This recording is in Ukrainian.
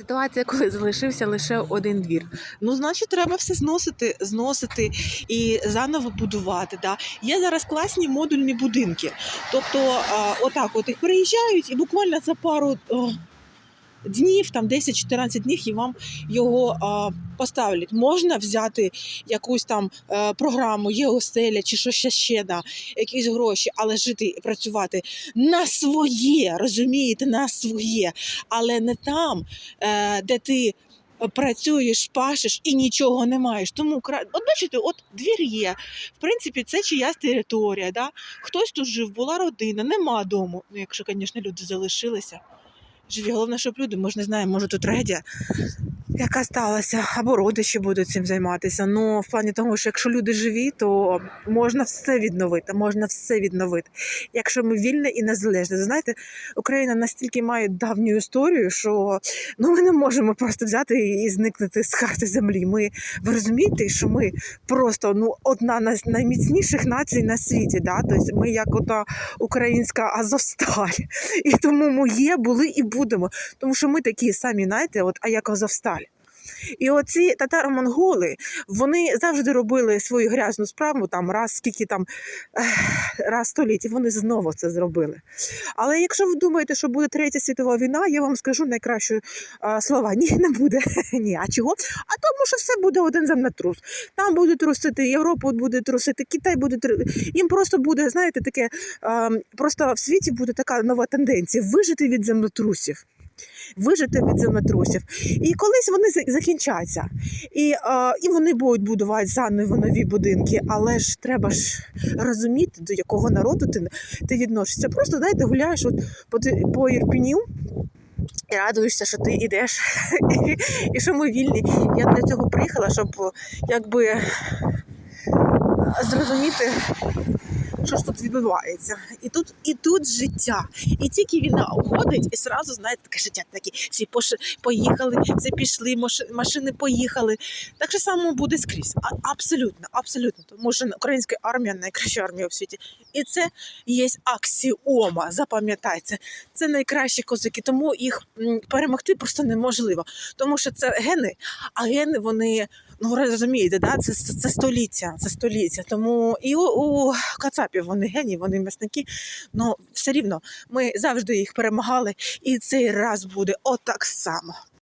Ситуація, коли залишився лише один двір. Ну, значить, треба все зносити, зносити і заново будувати. Да? Є зараз класні модульні будинки. Тобто, а, отак, от їх приїжджають, і буквально за пару о, днів, там 10-14 днів, і вам його а, поставлять. Можна взяти якусь там е, програму, є оселя чи що ще ще да, якісь гроші, але жити і працювати на своє, розумієте, на своє, але не там, е, де ти. Працюєш, пашеш і нічого не маєш. Тому от бачите, от двір є. В принципі, це чиясь територія. Да? Хтось тут жив, була родина, нема дому. Ну, якщо, звісно, люди залишилися. Живі, головне, щоб люди, ми ж не знаємо, може тут трагедія, яка сталася, або родичі будуть цим займатися. Ну, в плані того, що якщо люди живі, то можна все відновити, можна все відновити. Якщо ми вільне і незалежне. Знаєте, Україна настільки має давню історію, що ну, ми не можемо просто взяти і зникнути з карти землі. Ми, ви розумієте, що ми просто ну, одна з найміцніших націй на світі. Да? Тобто ми як ота українська Азовсталь. І тому ми є, були і будемо. Тому що ми такі самі, знаєте, от, а як Азовсталь. І оці татаро-монголи, вони завжди робили свою грязну справу там раз скільки там раз в столітті, вони знову це зробили. Але якщо ви думаєте, що буде третя світова війна, я вам скажу найкраще слова. Ні, не буде. Ні, а чого? А тому, що все буде один землетрус. Там буде трусити Європу, буде трусити, Китай буде. Їм просто буде, знаєте, таке просто в світі буде така нова тенденція вижити від землетрусів. Вижити від землетрусів. І колись вони закінчаться. І, е, і вони будуть будувати заново нові будинки, але ж треба ж розуміти, до якого народу ти, ти відносишся. Просто знаєте, гуляєш от по, по Ірпіню і радуєшся, що ти йдеш, і що ми вільні. Я для цього приїхала, щоб якби зрозуміти. Що ж тут відбувається? І тут, і тут життя. І тільки війна уходить, і сразу, знаєте, таке життя такі всі поїхали, всі пішли, маш- машини поїхали. Так же само буде скрізь. А, абсолютно, абсолютно. Тому що українська армія найкраща армія у світі. І це є аксіома. Запам'ятайте, це найкращі козаки, тому їх перемогти просто неможливо. Тому що це гени, а гени вони. Ну, розумієте, да? це, це, це століття, це століття. Тому і у, у Кацапів вони гені, вони м'ясники. Ну все рівно ми завжди їх перемагали, і цей раз буде отак само.